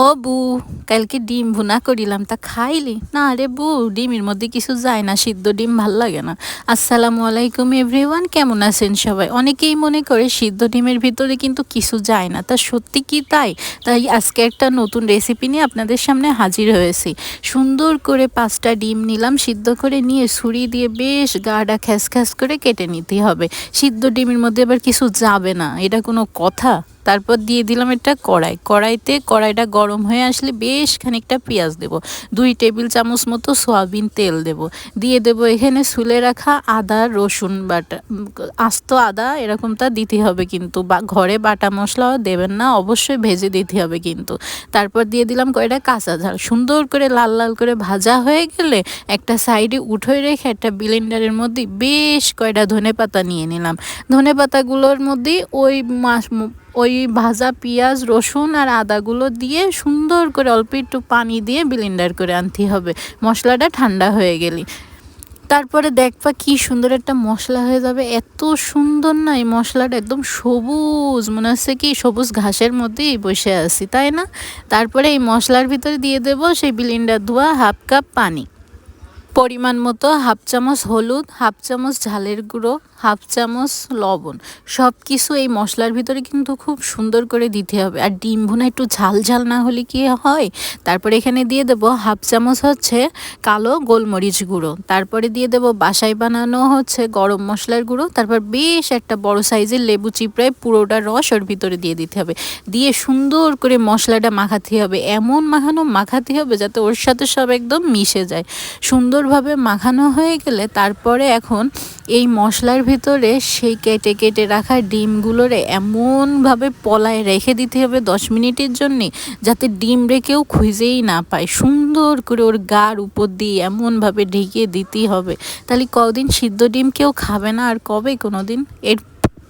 ও বু, কালকে ডিম ভুনা করিলাম, তা খাইলি? না রে বু, ডিমের মধ্যে কিছু যায় না, সিদ্ধ ডিম ভালো লাগে না। আসসালামু আলাইকুম এভরিওয়ান, কেমন আছেন সবাই? অনেকেই মনে করে সিদ্ধ ডিমের ভিতরে কিন্তু কিছু যায় না, তা সত্যি কি তাই? তাই আজকে একটা নতুন রেসিপি নিয়ে আপনাদের সামনে হাজির হয়েছি। সুন্দর করে পাঁচটা ডিম নিলাম, সিদ্ধ করে নিয়ে ছুরি দিয়ে বেশ গাটা খ্যাস খ্যাস করে কেটে নিতে হবে। সিদ্ধ ডিমের মধ্যে আবার কিছু যাবে না, এটা কোনো কথা? তারপর দিয়ে দিলাম এটা কড়াই। কড়াইতে কড়াইটা গরম হয়ে আসলে বেশ খানিকটা পেঁয়াজ দেব। দুই টেবিল চামচ মতো সয়াবিন তেল দেব। দিয়ে দেব এখানে সুলে রাখা আদা, রসুন বাটা। আস্ত আদা এরকমটা দিতে হবে কিন্তু। বা ঘরে বাটা মশলাও দেবেন না, অবশ্যই ভেজে দিতে হবে কিন্তু। তারপর দিয়ে দিলাম কয়টা কাঁচা ঝাল। সুন্দর করে লাল লাল করে ভাজা হয়ে গেলে একটা সাইডে উঠে রেখে একটা ব্লেন্ডারের মধ্যে বেশ কয়টা ধনে পাতা নিয়ে নিলাম। ধনে পাতাগুলোর মধ্যে ওই মাছ ওই ভাজা পেঁয়াজ, রসুন আর আদাগুলো দিয়ে সুন্দর করে অল্প একটু পানি দিয়ে ব্লেন্ডার করে আনতে হবে। মশলাটা ঠান্ডা হয়ে গেলি। তারপরে দেখবা কি সুন্দর একটা মশলা হয়ে যাবে। এত সুন্দর না এই মশলাটা একদম সবুজ, মনে হচ্ছে কি সবুজ ঘাসের মধ্যেই বসে আছি, তাই না? তারপরে এই মশলার ভিতরে দিয়ে দেবো সেই ব্লেন্ডার ধোয়া হাফ কাপ পানি। পরিমাণ মতো হাফ চামচ হলুদ, হাফ চামচ ঝালের গুঁড়ো, হাফ চামচ লবণ। সব কিছু এই মশলার ভিতরে কিন্তু খুব সুন্দর করে দিতে হবে। আর ডিম ভুনা একটু ঝাল ঝাল না হলে কি হয়? তারপরে এখানে দিয়ে দেবো হাফ চামচ হচ্ছে কালো গোলমরিচ গুঁড়ো। তারপরে দিয়ে দেবো বাসায় বানানো হচ্ছে গরম মশলার গুঁড়ো। তারপর বেশ একটা বড় সাইজের লেবু চিপড়ায় পুরোটা রস ওর ভিতরে দিয়ে দিতে হবে। দিয়ে সুন্দর করে মশলাটা মাখাতে হবে। এমন মাখানো মাখাতে হবে যাতে ওর সাথে সব একদম মিশে যায়। সুন্দরভাবে মাখানো হয়ে গেলে তারপরে এখন এই মশলার ভিতরে সেই কেটে কেটে রাখা ডিমগুলোরে এমনভাবে পলায় রেখে দিতে হবে দশ মিনিটের জন্যে, যাতে ডিম রেখেও খুঁজেই না পায়। সুন্দর করে ওর গার উপর দিয়ে এমনভাবে ঢেকে দিতেই হবে। তাহলে কদিন সিদ্ধ ডিম কেউ খাবে না আর কবে কোনো দিন এর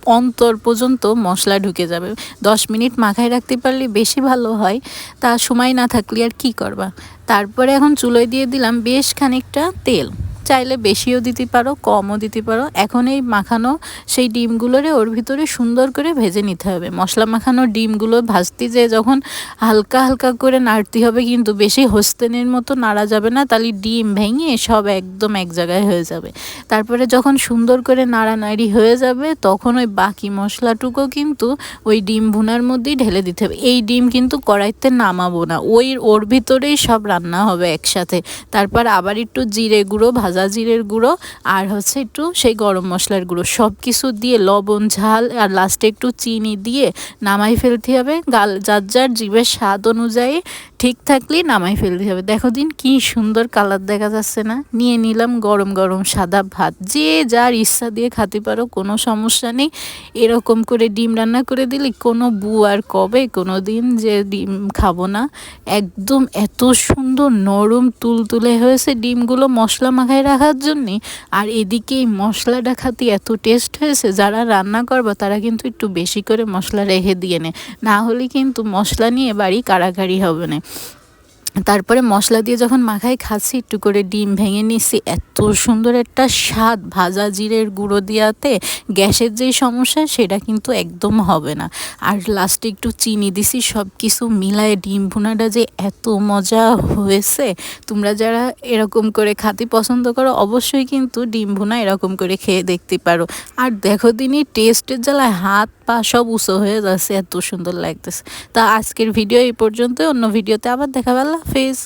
অন্তর পর্যন্ত মশলা ঢুকে যাবে। দশ মিনিট মাখায় রাখতে পারলে বেশি ভালো হয়, তা সময় না থাকলে আর কি করবা? তারপরে এখন চুলোয় দিয়ে দিলাম বেশ খানিকটা তেল। চাইলে বেশিও দিতে পারো, কমও দিতে পারো। এখন এই মাখানো সেই ডিমগুলোরে ওর ভিতরে সুন্দর করে ভেজে নিতে হবে। মশলা মাখানো ডিমগুলো ভাজতে যে যখন হালকা হালকা করে নাড়তে হবে কিন্তু বেশি হোস্তেনের মতো নাড়া যাবে না, তাহলে ডিম ভেঙে সব একদম এক জায়গায় হয়ে যাবে। তারপরে যখন সুন্দর করে নাড়ানাড়ি হয়ে যাবে, তখন ওই বাকি মশলাটুকু কিন্তু ওই ডিম ভুনার মধ্যেই ঢেলে দিতে হবে। এই ডিম কিন্তু কড়াইতে নামাবো না, ওই ওর ভিতরেই সব রান্না হবে একসাথে। তারপর আবার একটু জিরে গুঁড়ো, ভাজা সাদা জিরের গুঁড়ো আর হচ্ছে একটু সেই গরম মশলার গুঁড়ো। সব কিছু দিয়ে লবণ, ঝাল আর লাস্টে একটু চিনি দিয়ে নামাই ফেলতে হবে। গাল যার যার জীবের স্বাদ অনুযায়ী ঠিক থাকলেই নামাই ফেলতে হবে। দেখো দিন কি সুন্দর কালার দেখা যাচ্ছে না? নিয়ে নিলাম গরম গরম সাদা ভাত। যে যার ইচ্ছা দিয়ে খাতে পারো, কোনো সমস্যা নেই। এরকম করে ডিম রান্না করে দিলে, কোনো বু আর কবে কোনো দিন যে ডিম খাব না। একদম এত সুন্দর নরম তুলতুলে হয়েছে ডিমগুলো মশলা মাখায় রাখার জন্যে। আর এদিকে এই মশলাটা খাতে এত টেস্ট হয়েছে, যারা রান্না করব তারা কিন্তু একটু বেশি করে মশলা রেখে দিয়ে নেয় না হলে কিন্তু মশলা নিয়ে বাড়ি কাড়াকাড়ি হবে না। তারপরে মশলা দিয়ে যখন মাখাই, খাচ্ছি, একটু করে ডিম ভেঙে নিচ্ছি। এত সুন্দর একটা স্বাদ, ভাজা জিরের গুঁড়ো দিয়াতে গ্যাসের যেই সমস্যা, সেটা কিন্তু একদম হবে না। আর লাস্টে একটু চিনি দিছি সব কিছু মিলায় ডিম ভুনাটা যে এত মজা হয়েছে। তোমরা যারা এরকম করে খাতে পছন্দ করো, অবশ্যই কিন্তু ডিম ভুনা এরকম করে খেয়ে দেখতে পারো। আর দেখো দিনই টেস্টের জ্বালায় হাত পা সব উঁচু হয়ে যাচ্ছে, এত সুন্দর লাগতেছে। তা আজকের ভিডিও এই পর্যন্ত অন্য ভিডিওতে আবার দেখা পেলাম হাফিজ।